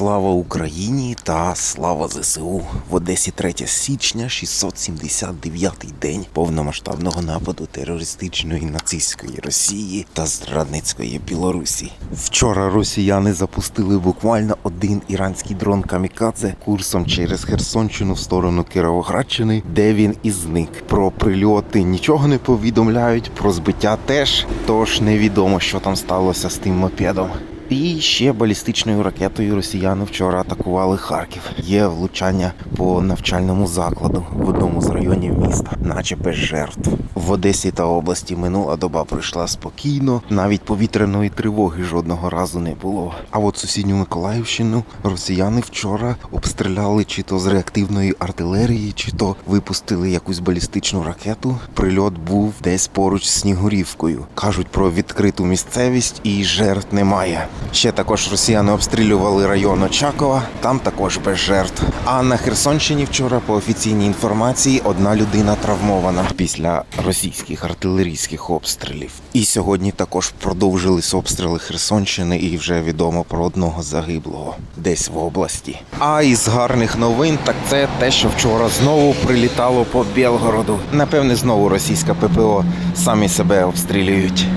Слава Україні та слава ЗСУ в Одесі 3 січня, 679-й день повномасштабного нападу терористичної нацистської Росії та зрадницької Білорусі. Вчора росіяни запустили буквально один іранський дрон камікадзе курсом через Херсонщину в сторону Кіровоградщини, де він і зник. Про прильоти нічого не повідомляють, про збиття теж. Тож невідомо, що там сталося з тим мопедом. І ще балістичною ракетою росіяни вчора атакували Харків. Є влучання по навчальному закладу в одному з районів міста, наче без жертв. В Одесі та області минула доба пройшла спокійно, навіть повітряної тривоги жодного разу не було. А от сусідню Миколаївщину росіяни вчора обстріляли чи то з реактивної артилерії, чи то випустили якусь балістичну ракету. Прильот був десь поруч з Снігурівкою. Кажуть про відкриту місцевість і жертв немає. Ще також росіяни обстрілювали район Очакова, там також без жертв. А на Херсонщині вчора, по офіційній інформації, одна людина травмована після російських артилерійських обстрілів. І сьогодні також продовжились обстріли Херсонщини, і вже відомо про одного загиблого десь в області. А із гарних новин, так це те, що вчора знову прилітало по Білгороду. Напевне, знову російська ППО самі себе обстрілюють.